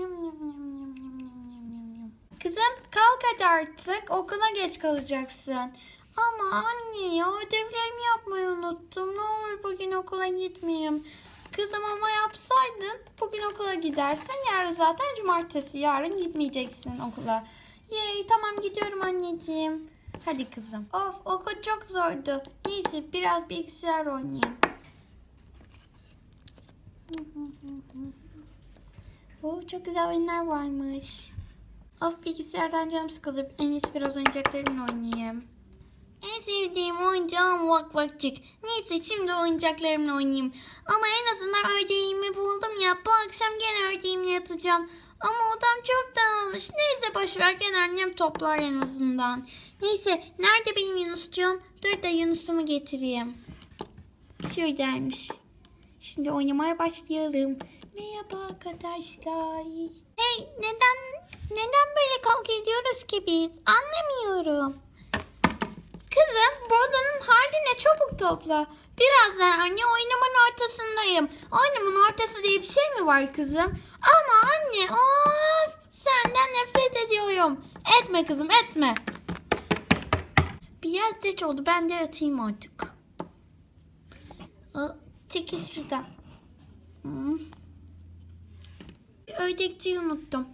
Yum, yum, yum, yum, yum, yum, yum, yum, yum. Kızım kalk hadi artık. Okula geç kalacaksın. Ama anne ya ödevlerimi yapmayı unuttum. Ne olur bugün okula gitmeyeyim. Kızım ama yapsaydın bugün okula gidersen yarın zaten cumartesi. Yarın gitmeyeceksin okula. Yey tamam gidiyorum anneciğim. Hadi kızım. Of okul çok zordu. Neyse biraz bilgisayar oynayayım. Oo, çok güzel oyunlar varmış. Of bilgisayardan canım sıkılır. En iyisi biraz oyuncaklarımla oynayayım. En sevdiğim oyuncağım vak vakçık. Neyse şimdi oyuncaklarımla oynayayım. Ama en azından ördeğimi buldum ya. Bu akşam gene ördeğimle yatacağım. Ama odam çok dağılmış. Neyse boşver gene annem toplar en azından. Neyse nerede benim Yunuscuğum? Dur da Yunus'umu getireyim. Şuradaymış. Şimdi oynamaya başlayalım. Merhaba arkadaşlar. Hey neden neden böyle kavga ediyoruz ki biz? Anlamıyorum. Kızım bu odanın hali ne çabuk topla. Birazdan anne oynamanın ortasındayım. Oynamanın ortası diye bir şey mi var kızım? Ama anne of senden nefret ediyorum. Etme kızım etme. Bir yer geç oldu ben de yatayım artık. Çekil şuradan. Hmm. Ördekçiyi unuttum.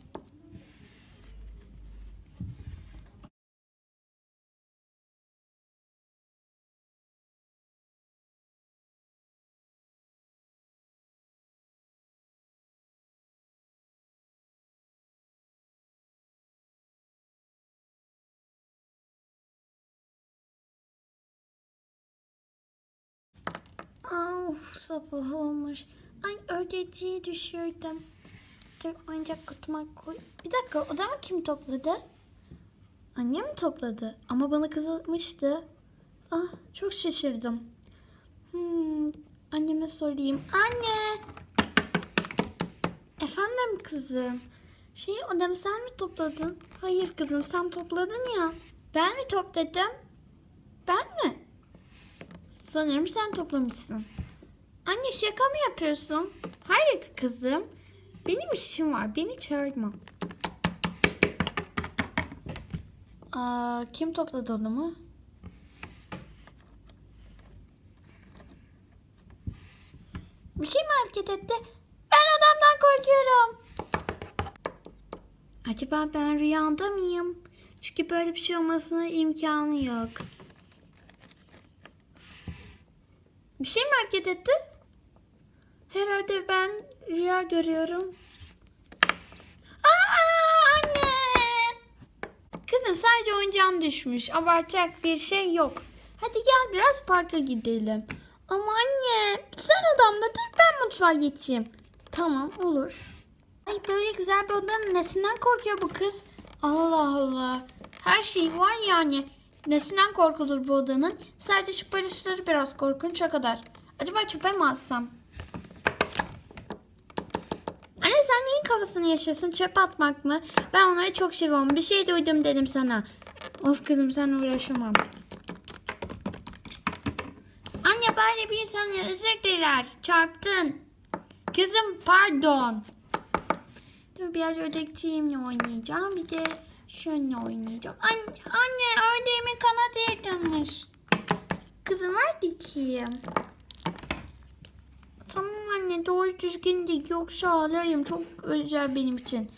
Of sabah olmuş. Ay ördeciyi düşürdüm. Dur oyuncak kutuma koy. Bir dakika odamı kim topladı? Annem mi topladı? Ama bana kızmıştı. Ah çok şaşırdım. Hmm, anneme sorayım. Anne! Efendim kızım. Şey odamı sen mi topladın? Hayır kızım sen topladın ya. Ben mi topladım? Ben mi? Sanırım sen toplamışsın. Anne şaka mı yapıyorsun? Hayır kızım. Benim işim var. Beni çağırma. Aa, kim topladı onu mu? Bir şey mi hareket etti? Ben adamdan korkuyorum. Acaba ben rüyanda mıyım? Çünkü böyle bir şey olmasına imkanı yok. Bir şey mi hareket etti? Herhalde ben rüya görüyorum. Aa, anne! Kızım sadece oyuncağım düşmüş. Abartacak bir şey yok. Hadi gel biraz parka gidelim. Ama anne sen odamda dur ben mutfağa geçeyim. Tamam olur. Ay böyle güzel bir odanın nesinden korkuyor bu kız? Allah Allah. Her şey var yani. Nesinden korkulur bu odanın? Sadece şu biraz korkunç o kadar. Acaba çöpe mi atsam? Anne sen neyin kafasını yaşıyorsun? Çöpe atmak mı? Ben onları çok seviyorum. Bir şey duydum dedim sana. Of kızım sen uğraşamam. Anne böyle bir insana özür diler. Çarptın. Kızım pardon. Dur biraz ördekçiğimle oynayacağım. Bir de şununla oynayacağım. Anne, anne ördeğimin kanadı yırtılmış. Kızım ver dikeyim. Tamam anne doğru düzgün dik yoksa ağlayayım. Çok özel benim için.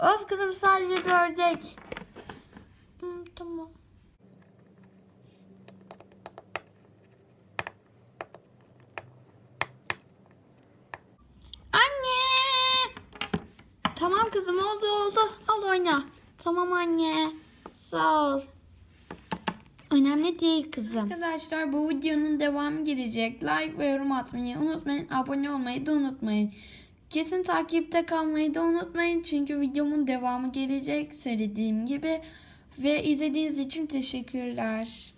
Of kızım sadece bir ördek. Hmm, tamam. Anne! Tamam kızım oldu oldu. Al oyna. Tamam anne. Sağ ol. Önemli değil kızım. Arkadaşlar bu videonun devamı gelecek. Like ve yorum atmayı unutmayın. Abone olmayı da unutmayın. Kesin takipte kalmayı da unutmayın. Çünkü videomun devamı gelecek söylediğim gibi. Ve izlediğiniz için teşekkürler.